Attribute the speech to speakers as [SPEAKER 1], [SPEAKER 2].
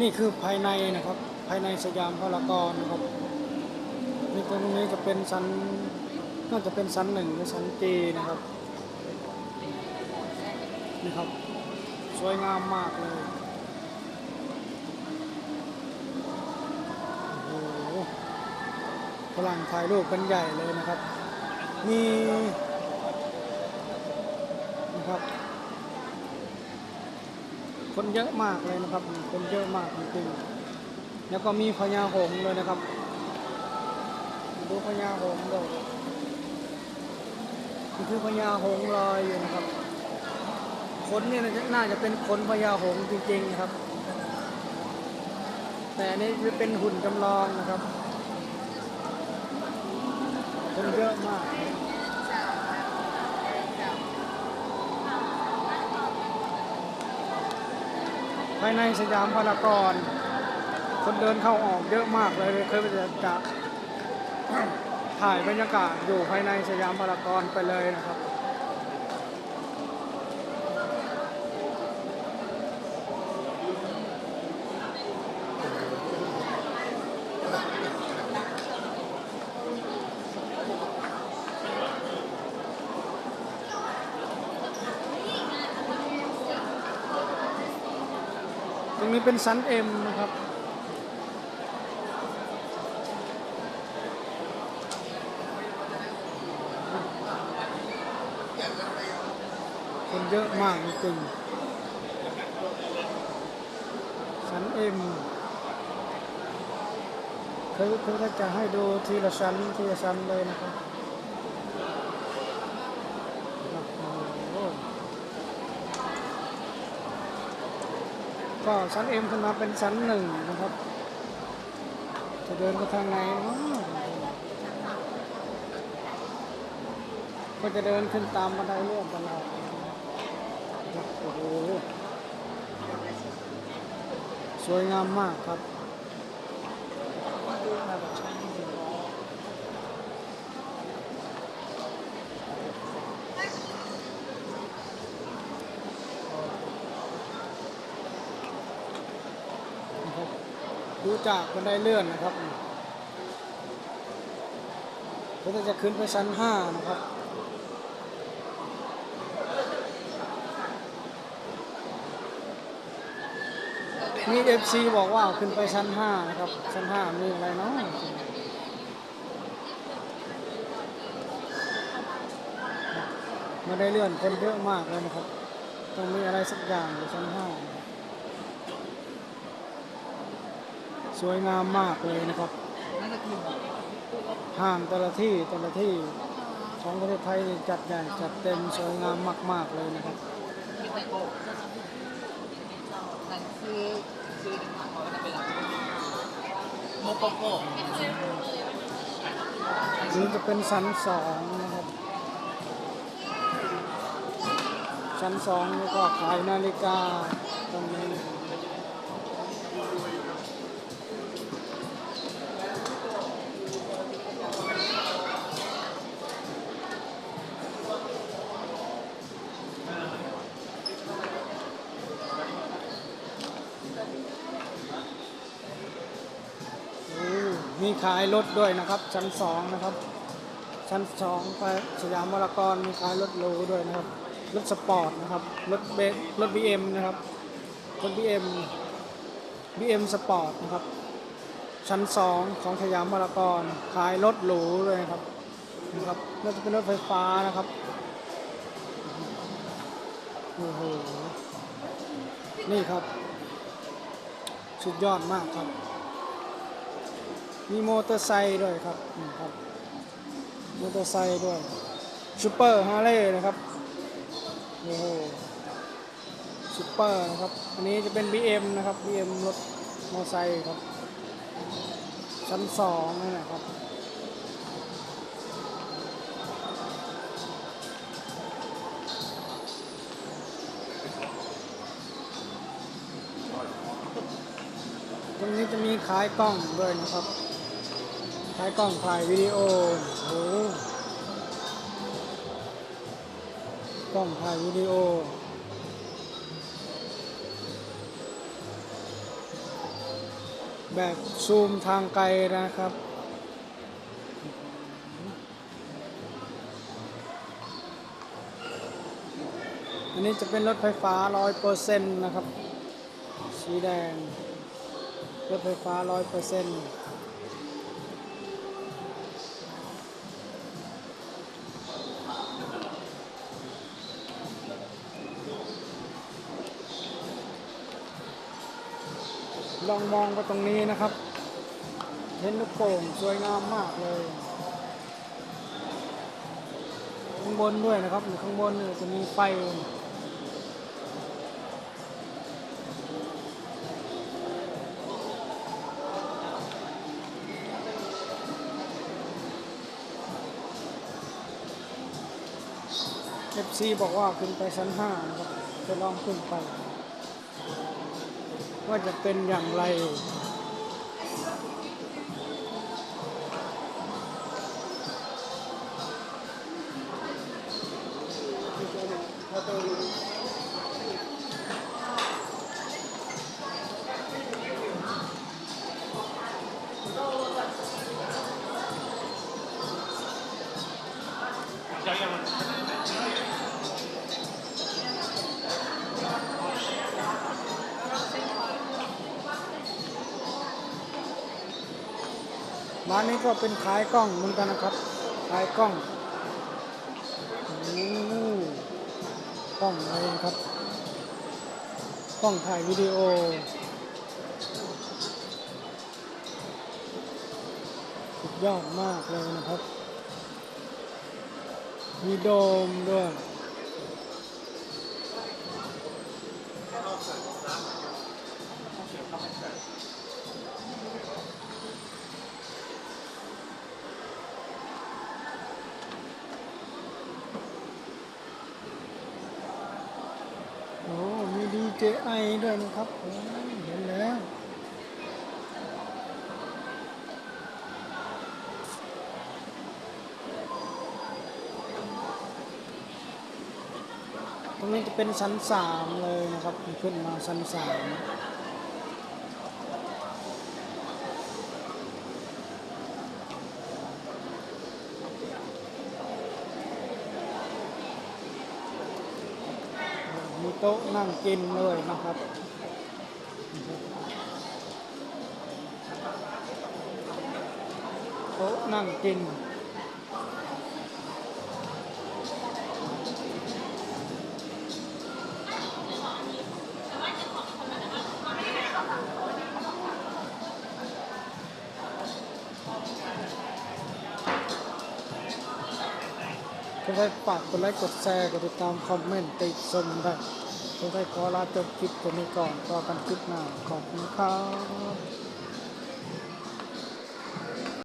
[SPEAKER 1] นี่คือภายในนะครับ ภายในสยามพารากอนนะครับนี่ตรงนี้จะเป็นชั้นน่าจะเป็นชั้นหนึ่งหรือชั้นจีนะครับนี่ครับ สวยงามมากเลยโอ้โหฝรั่งถ่ายรูปกันใหญ่เลยนะครับ มีนะครับ คนเยอะมากเลยนะครับ คนเยอะมากจริงๆแล้วก็มีพญาหงเลยนะครับดูพญาหงเลยคือพญาหงลอยอยู่นะครับขนเนี่ยน่าจะเป็นขนพญาหงจริงๆครับ แต่อันนี่เป็นหุ่นจำลองนะครับคนเยอะมากายในสยามพารากอนคนเดินเข้าออกเยอะมากเลยเคยไปจะถ่ายบรรยากาศอยู่ภายในสยามพารากอนไปเลยนะครับ นี้เป็นชั้นเอ็มนะครับคนเยอะมากจริงๆชั้นเอ็มเขาเขาจะให้ดูทีละชั้นทีละชั้นเลยนะครับโอ้โห ก็ชั้นเอ็มขึ้นมาเป็นชั้นหนึ่งนะครับ จะเดินไปทางไหนเนาะก็จะเดินขึ้นตามบันไดเลื่อนตลอดโอ้โหสวยงามมากครับ ดูจากบันไดเลื่อนนะครับก็จะขึ้นไปชั้น 5 นะครับมีเอฟซีบอกว่าขึ้นไปชั้น 5 นะครับ ชั้น 5 มีอะไรเนาะมาได้เลื่อนคนเยอะมากเลยนะครับ ต้องมีอะไรสักอย่างอยู่ชั้น 5 สวยงามมากเลยนะครับ ห้างแต่ละที่แต่ละที่ของประเทศไทยนี่จัดใหญ่จัดเต็มสวยงามมาก ๆเลยนะครับ
[SPEAKER 2] นั่นคือคือหนึ่งของเขาจะเป็นหลักโมโกโก
[SPEAKER 1] นี่จะเป็นชั้นสองนะครับ ชั้นสองนี่ก็ขายนาฬิกาตรงนี้โอ้ มีขายรถด้วยนะครับ ชั้นสองนะครับ ชั้นสองไปสยามวรากรมีขายรถหรูด้วยนะครับ รถสปอร์ตนะครับ รถเบรถบีเอ็มนะครับ รถบีเอ็มบีเอ็มสปอร์ตนะครับ ชั้นสองของสยามวรากรขายรถหรูเลยนะครับนะครับน่าจะเป็นรถไฟฟ้านะครับโอ้โหนี่ครับ สุดยอดมากครับ มีมอเตอร์ไซค์ด้วยครับนี่ครับ มอเตอร์ไซค์ด้วยซูเปอร์ฮาร์เลย์นะครับ โอ้โหซูเปอร์นะครับ อันนี้จะเป็น BM นะครับ BM รถมอเตอร์ไซค์ครับ ชั้นสองนั่นแหละครับตรงนี้จะมีขายกล้องด้วยนะครับ ขายกล้องถ่ายวิดีโอโอ้กล้องถ่ายวิดีโอ แบบซูมทางไกลนะครับอันนี้จะเป็นรถไฟฟ้า 100%นะครับ สีแดง รถไฟฟ้า 100% ลองมองไปตรงนี้นะครับ เห็นลูกโป่งสวยงามมากเลย ข้างบนด้วยนะครับอยู่ข้างบนจะมีไฟเอฟซีบอกว่าขึ้นไปชั้นห้านะครับจะลองขึ้นไป ว่าจะเป็นอย่างไร ร้านนี้ก็เป็นขายกล้องเหมือนกันนะครับ ขายกล้องกล้องอะไรนะครับกล้องถ่ายวิดีโอ สุดยอดมากเลยนะครับ มีโดมด้วย DJI ด้วยนะครับเห็นแล้วตรงนี้จะเป็นชั้นสามเลยนะครับ ขึ้นมาชั้นสาม โต๊ะนั่งกินเลยนะครับ โต๊ะนั่งกินก็ได้ฝากกดไลค์กดแชร์กดติดตามคอมเมนต์ติชมได้ ก็ได้ขอลาจบคลิปตัวนี้ก่อนต่อกันคลิปหน้าขอบคุณครับ